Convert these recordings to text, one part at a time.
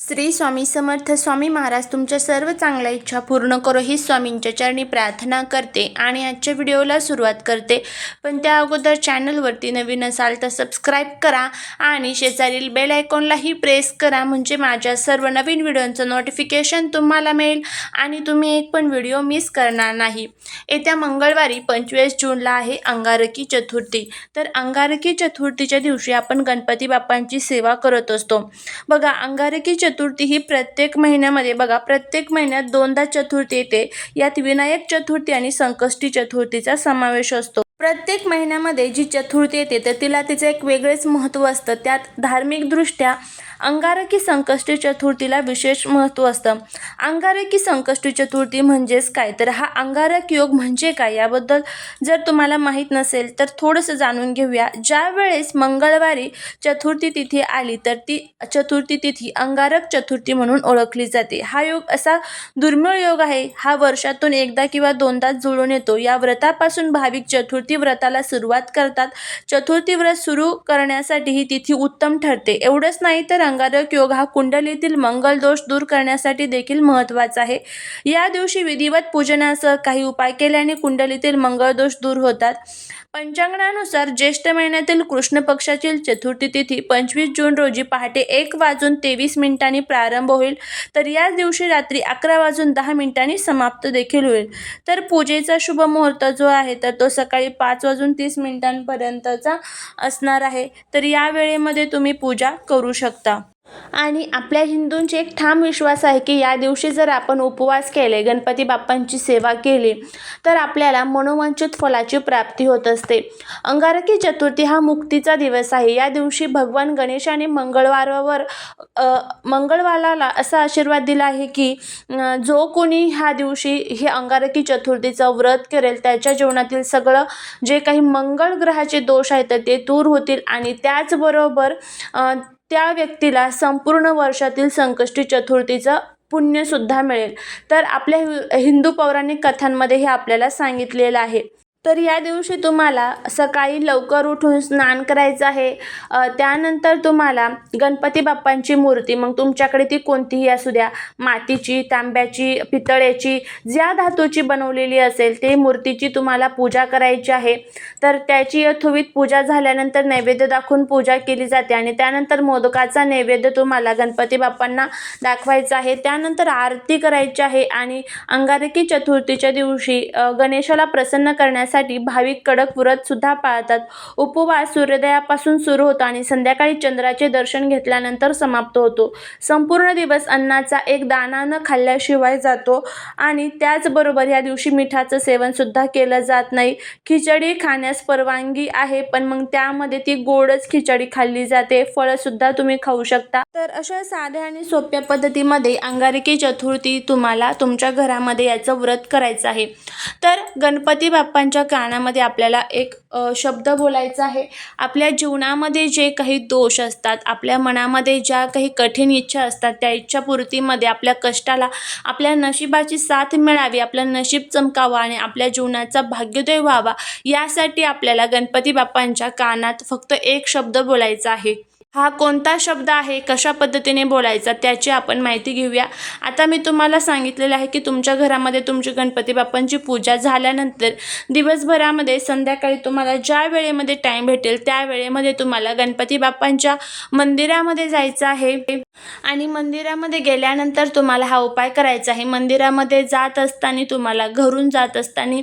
श्री स्वामी समर्थ स्वामी महाराज तुमच्या सर्व चांगल्या इच्छा पूर्ण करो ही स्वामींच्या चरणी प्रार्थना करते आणि आजच्या व्हिडिओला सुरुवात करते. पण त्या अगोदर चॅनलवरती नवीन असाल तर सबस्क्राईब करा आणि शेजारील बेल आयकॉनलाही प्रेस करा म्हणजे माझ्या सर्व नवीन व्हिडिओंचं नोटिफिकेशन तुम्हाला मिळेल आणि तुम्ही एक पण व्हिडिओ मिस करणार नाही. येत्या मंगळवारी पंचवीस जूनला आहे अंगारकी चतुर्थी. तर अंगारकी चतुर्थीच्या दिवशी आपण गणपती बाप्पांची सेवा करत असतो. बघा अंगारकी चतुर्थी ही प्रत्येक महिन्यामध्ये बघा प्रत्येक महिन्यात दोनदा चतुर्थी येते. यात विनायक चतुर्थी आणि संकष्टी चतुर्थीचा समावेश असतो. प्रत्येक महिन्यामध्ये जी चतुर्थी येते तर तिला तिचं एक वेगळेच महत्त्व असतं. त्यात धार्मिकदृष्ट्या अंगारकी संकष्टी चतुर्थीला विशेष महत्त्व असतं. अंगारकी संकष्टी चतुर्थी म्हणजेच काय? तर हा अंगारक योग म्हणजे काय? याबद्दल जर तुम्हाला माहीत नसेल तर थोडंसं जाणून घेऊया. ज्या वेळेस मंगळवारी चतुर्थी तिथी आली तर ती चतुर्थी तिथी अंगारक चतुर्थी म्हणून ओळखली जाते. हा योग असा दुर्मिळ योग आहे. हा वर्षातून एकदा किंवा दोनदाच जुळून येतो. या व्रतापासून भाविक चतुर्थी व्रताला सुरुवात करतात. चतुर्थी व्रत सुरू करण्यासाठी ही तिथी उत्तम ठरते. एवढंच नाही तर अंगारक योग हा कुंडलीतील मंगल दोष दूर करण्यासाठी देखील महत्त्वाचा आहे. या दिवशी विधिवत पूजनासह काही उपाय केल्याने कुंडलीतील मंगळ दोष दूर होतात. पंचांगणानुसार ज्येष्ठ महिन्यातील कृष्ण पक्षातील चतुर्थी तिथी पंचवीस जून रोजी पहाटे एक वाजून तेवीस मिनिटांनी प्रारंभ होईल. तर याच दिवशी रात्री अकरा वाजून दहा मिनिटांनी समाप्त देखील होईल. तर पूजेचा शुभ मुहूर्त जो आहे तर तो सकाळी पाच वाजून तीस मिनिटांपर्यंतचा असणार आहे. तर या वेळेमध्ये तुम्ही पूजा करू शकता. आणि आपल्या हिंदूंचे एक ठाम विश्वास आहे की या दिवशी जर आपण उपवास केले गणपती बाप्पांची सेवा केली तर आपल्याला मनोवंचित फलाची प्राप्ती होत असते. अंगारकी चतुर्थी हा मुक्तीचा दिवस आहे. या दिवशी भगवान गणेशाने मंगळवारावर मंगळवाराला असा आशीर्वाद दिला आहे की जो कोणी ह्या दिवशी हे अंगारकी चतुर्थीचं व्रत करेल त्याच्या जीवनातील सगळं जे काही मंगळ ग्रहाचे दोष आहेत तर ते दूर होतील आणि त्याचबरोबर त्या व्यक्तीला संपूर्ण वर्षातील संकष्टी चतुर्थीचं पुण्यसुद्धा मिळेल. तर आपल्या हि- हिंदू पौराणिक कथांमध्ये हे आपल्याला सांगितलेलं आहे. तर या दिवशी तुम्हाला सकाळी लवकर उठून स्नान करायचं आहे. त्यानंतर तुम्हाला गणपती बाप्पांची मूर्ती मग तुमच्याकडे ती कोणतीही असू द्या मातीची तांब्याची पितळेची ज्या धातूची बनवलेली असेल ते मूर्तीची तुम्हाला पूजा करायची आहे. तर त्याची यथोवित पूजा झाल्यानंतर नैवेद्य दाखवून पूजा केली जाते आणि त्यानंतर मोदकाचा नैवेद्य तुम्हाला गणपती बाप्पांना दाखवायचा आहे. त्यानंतर आरती करायची आहे आणि अंगारकी चतुर्थीच्या दिवशी गणेशाला प्रसन्न करण्यासाठी भाविक कडक व्रत सुद्धा पाळतात. उपवास सूर्योदयापासून सुरू होतो आणि संध्याकाळी चंद्राचे दर्शन घेतल्यानंतर समाप्त होतो. संपूर्ण दिवस अन्नाचा एक दाना न खाल्ल्याशिवाय जातो आणि त्याचबरोबर या दिवशी मिठाचं सेवन सुद्धा केलं जात नाही. खिचडी खाण्यास परवानगी आहे पण मग त्यामध्ये ती गोडच खिचडी खाल्ली जाते. फळंसुद्धा तुम्ही खाऊ शकता. तर अशा साध्या आणि सोप्या पद्धतीमध्ये अंगारकी चतुर्थी तुम्हाला तुमच्या घरामध्ये याचं व्रत करायचं आहे. तर गणपती बाप्पांच्या कानामध्ये आपल्याला एक शब्द बोलायचा आहे. आपल्या जीवनामध्ये जे काही दोष असतात आपल्या मनामध्ये ज्या काही कठीण इच्छा असतात त्या इच्छापूर्तीमध्ये आपल्या कष्टाला आपल्या नशिबाची साथ मिळावी आपलं नशीब चमकावं आणि आपल्या जीवनाचा भाग्योदय व्हावा यासाठी आपल्याला गणपती बाप्पांच्या कानात फक्त एक शब्द बोलायचा आहे. हा कोणता शब्द आहे कशा पद्धतीने बोलायचा त्याची आपण माहिती घेऊया. आता मी तुम्हाला सांगितलेलं आहे की तुमच्या घरामध्ये तुमची गणपती बाप्पांची पूजा झाल्यानंतर दिवसभरामध्ये संध्याकाळी तुम्हाला ज्या वेळेमध्ये टाईम भेटेल त्या वेळेमध्ये तुम्हाला गणपती बाप्पांच्या मंदिरामध्ये जायचं आहे. आणि मंदिरामध्ये गेल्यानंतर तुम्हाला हा उपाय करायचा आहे. मंदिरामध्ये जात असताना तुम्हाला घरून जात असताना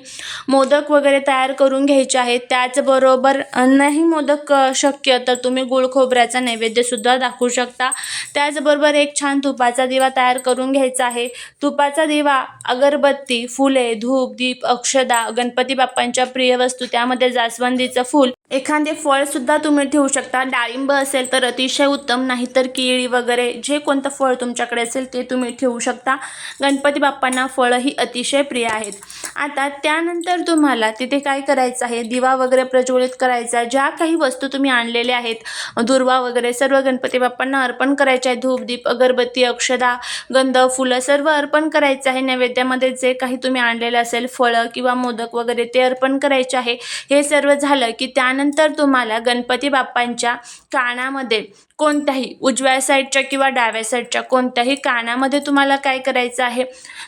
मोदक वगैरे तयार करून घ्यायचे आहेत. त्याचबरोबर नाही मोदक शक्य तर तुम्ही गुळ खोबऱ्याचा नैवेद्यसुद्धा दाखवू शकता. त्याचबरोबर एक छान तुपाचा दिवा तयार करून घ्यायचा आहे. तुपाचा दिवा अगरबत्ती फुले धूप दीप अक्षदा गणपती बाप्पांच्या प्रिय वस्तू त्यामध्ये जास्वंदीचं फूल एखादे फळसुद्धा तुम्ही ठेवू शकता. डाळिंब असेल तर अतिशय उत्तम नाही तर केळी वगैरे जे कोणतं फळ तुमच्याकडे असेल ते तुम्ही ठेवू शकता. गणपती बाप्पांना फळं ही अतिशय प्रिय आहेत. आता त्यानंतर तुम्हाला तिथे काय करायचं आहे? दिवा वगैरे प्रज्वलित करायचा ज्या काही वस्तू तुम्ही आणलेल्या आहेत दुर्वा वगैरे सर्व गणपती बाप्पांना अर्पण करायचे आहे. धूपदीप अगरबत्ती अक्षदा गंध फुलं सर्व अर्पण करायचं आहे. नैवेद्यामध्ये जे काही तुम्ही आणलेलं असेल फळं किंवा मोदक वगैरे ते अर्पण करायचे आहे. हे सर्व झालं की त्या त्यानंतर तुम्हाला गणपती बाप्पांच्या कानामध्ये कोणत्याही उजव्या साईडच्या किंवा डाव्या साईडच्या कोणत्याही कानामध्ये तुम्हाला काय करायचं आहे?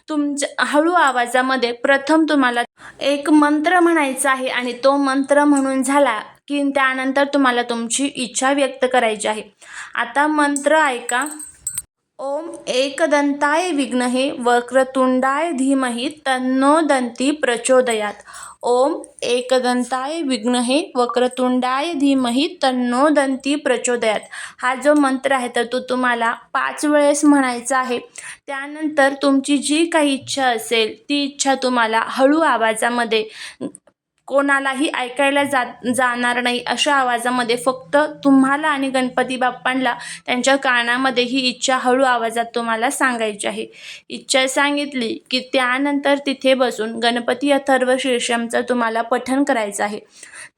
तुमच्या हळू आवाजामध्ये प्रथम तुम्हाला एक मंत्र म्हणायचा आहे आणि तो मंत्र म्हणून झाला की त्यानंतर तुम्हाला तुमची इच्छा व्यक्त करायची आहे. आता मंत्र ऐका. ओम एकदंताय विघ्नहे वक्रतुंडाय धीमहि तन्नो दंती प्रचोदयात. ओम एकदंताय विघ्नहे वक्रतुंडाय धीमहि तन्नो दंती प्रचोदयात. हा जो मंत्र आहे तर तो तुम्हाला पाच वेळेस म्हणायचा आहे. त्यानंतर तुमची जी काही इच्छा असेल ती इच्छा तुम्हाला हळू आवाजामध्ये कोणालाही ऐकायला जात जाणार नाही अशा आवाजामध्ये फक्त तुम्हाला आणि गणपती बाप्पांना त्यांच्या कानामध्ये ही इच्छा हळू आवाजात तुम्हाला सांगायची आहे. इच्छा सांगितली की त्यानंतर तिथे बसून गणपती अथर्व शीर्षमचं तुम्हाला पठण करायचं आहे.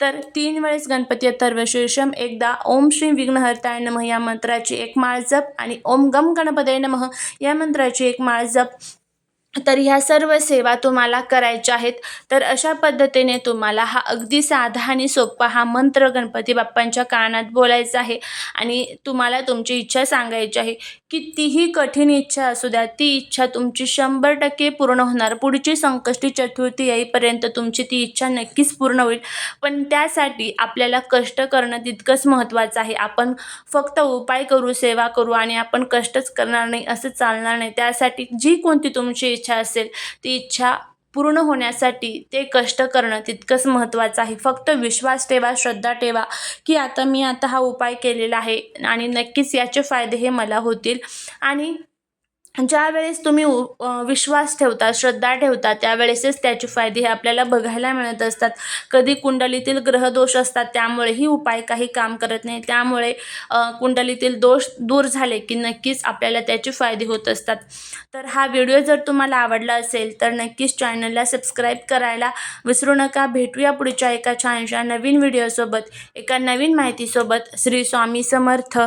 तर तीन वेळेस गणपती अथर्व शीर्षम एकदा ओम श्री विघ्नहर्ताय नमः या मंत्राची एक माळ जप आणि ओम गम गणपतय नमः या मंत्राची एक माळ जप तर ह्या सर्व सेवा तुम्हाला करायच्या आहेत. तर अशा पद्धतीने तुम्हाला हा अगदी साधा आणि सोपा हा मंत्र गणपती बाप्पांच्या कानात बोलायचा आहे. आणि तुम्हाला तुमची इच्छा सांगायची आहे कितीही कठीण इच्छा असू द्या ती इच्छा तुमची शंभर टक्के पूर्ण होणार. पुढची संकष्टी चतुर्थी येईपर्यंत तुमची ती इच्छा नक्कीच पूर्ण होईल. पण त्यासाठी आपल्याला कष्ट करणं तितकंच महत्त्वाचं आहे. आपण फक्त उपाय करू सेवा करू आणि आपण कष्टच करणार नाही असं चालणार नाही. त्यासाठी जी कोणती तुमची इच्छा असेल ती इच्छा पूर्ण होण्यासाठी ते कष्ट करणं तितकंच महत्त्वाचं आहे. फक्त विश्वास ठेवा श्रद्धा ठेवा की आता मी आता हा उपाय केलेला आहे आणि नक्कीच याचे फायदे हे मला होतील. आणि ज्यावेळेस तुम्ही उ विश्वास ठेवता श्रद्धा ठेवता त्यावेळेसच त्याचे फायदे हे आपल्याला बघायला मिळत असतात. कधी कुंडलीतील ग्रहदोष असतात त्यामुळेही उपाय काही काम करत नाही. त्यामुळे कुंडलीतील दोष दूर झाले की नक्कीच आपल्याला त्याचे फायदे होत असतात. तर हा व्हिडिओ जर तुम्हाला आवडला असेल तर नक्कीच चॅनलला सबस्क्राईब करायला विसरू नका. भेटूया पुढच्या एका छानशा नवीन व्हिडिओसोबत. एका नवीन माहितीसोबत. श्री स्वामी समर्थ.